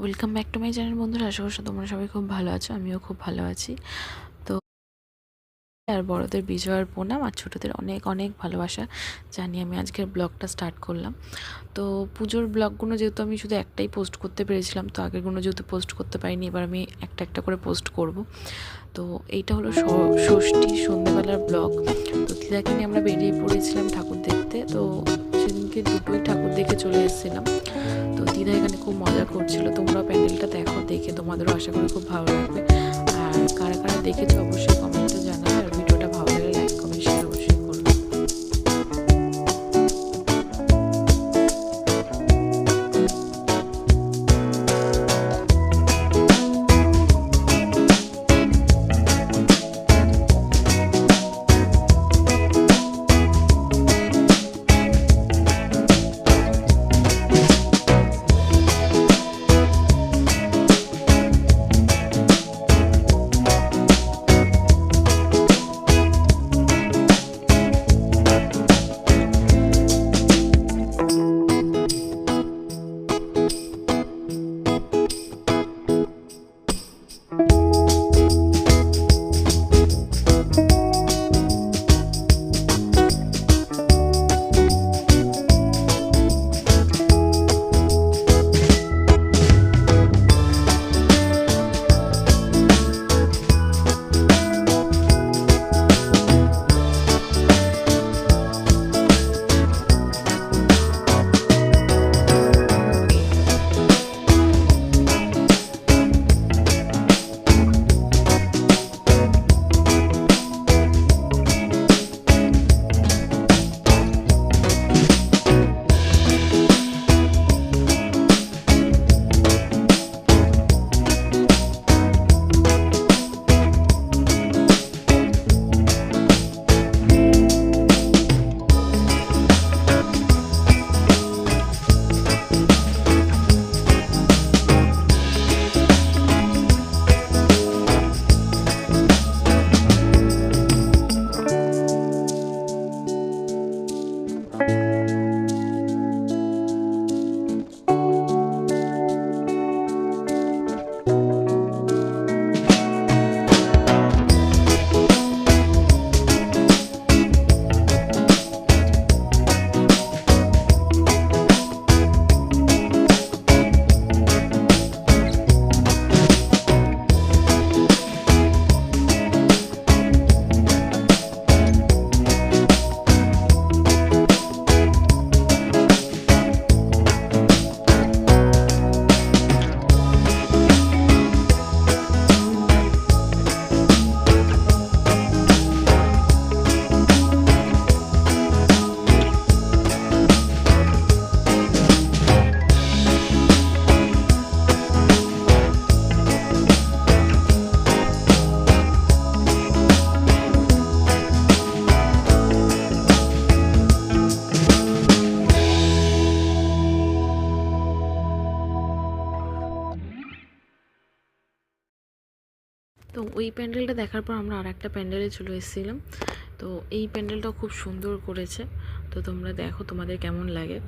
Welcome back to my channel বন্ধুরা। আশা করছি তোমরা সবাই খুব ভালো আছো, আমিও খুব ভালো আছি। তো আর বড়দের বিজয়ের প্রণাম আর ছোটোদের অনেক অনেক ভালোবাসা জানি আমি আজকের ব্লগটা স্টার্ট করলাম। তো পুজোর ব্লগগুলো যেহেতু আমি শুধু একটাই পোস্ট করতে পেরেছিলাম, তো আগেরগুলো যেহেতু পোস্ট করতে পারিনি, এবার আমি একটা একটা করে পোস্ট করব। তো এইটা হলো ষষ্ঠী সন্ধ্যেবেলার ব্লগ। তো দিদাকে নিয়ে আমরা বেরিয়ে পড়েছিলাম ঠাকুর দেখতে, তো সেদিনকে দুটোই ঠাকুর দেখে চলে এসেছিলাম। তো দিদা এখানে খুব মজা করছিল। তোমরা প্যান্ডেলটা দেখো, দেখে তোমাদেরও আশা করি খুব ভালো লাগবে। আর কারা কারা দেখেছ অবশ্যই কমেন্টে জানাবে। তো ওই প্যান্ডেলটা দেখার পর আমরা আর একটা প্যান্ডেলে চলে এসেছিলাম। তো এই প্যান্ডেলটাও খুব সুন্দর করেছে। তো তোমরা দেখো তোমাদের কেমন লাগে।